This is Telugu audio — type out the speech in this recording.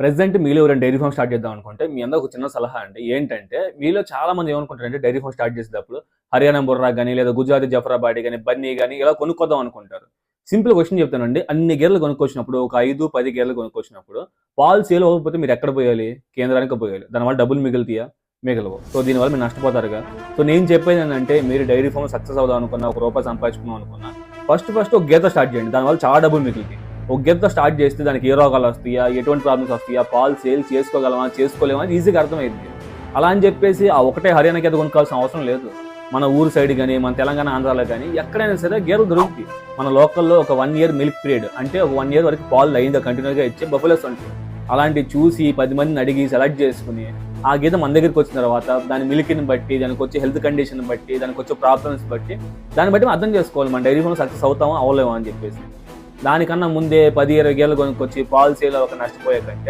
ప్రెసెంట్ మీలో ఎవరైనా డైరీ ఫామ్ స్టార్ట్ చేద్దాం అనుకుంటే మీ అందరూ ఒక చిన్న సలహా అండి ఏంటంటే మీలో చాలా మంది ఏమనుకుంటారంటే డైరీ ఫామ్ స్టార్ట్ చేసేటప్పుడు హర్యానా బుర్రా కానీ లేదా గుజరాత్ జఫరాబాడీ కానీ బన్నీ కానీ ఇలా కొనుక్కోదాం అనుకుంటారు. సింపుల్ క్వశ్చన్ చెప్తానండి అన్ని గేర్లు కొనుక్కొచ్చినప్పుడు ఒక ఐదు పది గేర్లు కొనుక్కొచ్చినప్పుడు పాలు సేల్ అవ్వకపోతే మీరు ఎక్కడ పోయాలి? కేంద్రానికి పోయాలి. దానివల్ల డబ్బులు మిగులుతాయా? మిగలవు. సో దీనివల్ల మీరు నష్టపోతారుగా. సో నేను చెప్పేది ఏంటంటే మీరు డైరీ ఫామ్ సక్సెస్ అవుదాం అనుకున్నా ఒక రూపాయి సంపాదించుకుందాం అనుకున్నా ఫస్ట్ ఫస్ట్ ఒక గేత స్టార్ట్ చేయండి దానివల్ల చాలా డబ్బులు మిగులుతాయి. ఒక గేదెతో స్టార్ట్ చేస్తే దానికి ఏ రోగాలు వస్తాయా ఎటువంటి ప్రాబ్లమ్స్ వస్తాయా పాలు సేల్ చేసుకోగలమా చేసుకోలేమా అని ఈజీగా అర్థమైంది. అలా అని చెప్పేసి ఆ ఒకటే హర్యానా గేదె కొనుక్కోవాల్సిన అవసరం లేదు. మన ఊరు సైడ్ కానీ మన తెలంగాణ ఆంధ్రాలో కానీ ఎక్కడైనా సరే గేదెలు దొరుకుతాయి. మన లోకల్లో ఒక వన్ ఇయర్ మిల్క్ పీరియడ్ అంటే ఒక వన్ ఇయర్ వరకు పాలు అయిందో కంటిన్యూగా ఇచ్చే బఫులస్ ఉంటాయి. అలాంటివి చూసి పది మందిని అడిగి సెలెక్ట్ చేసుకుని ఆ గీత మన దగ్గరికి వచ్చిన తర్వాత దాని మిల్క్ని బట్టి దానికి వచ్చే హెల్త్ కండిషన్ బట్టి దానికి వచ్చే ప్రాబ్లమ్స్ బట్టి దాన్ని బట్టి మనం అర్థం చేసుకోవాలి. మన డైరీ ఫామ్ సక్సెస్ అవుతామో అవ్వలేమో అని చెప్పేసి. దానికన్నా ముందే పది ఇరవై గేళ్ళు కొనుక్కొచ్చి పాలసీలో ఒక నష్టపోయే కంటే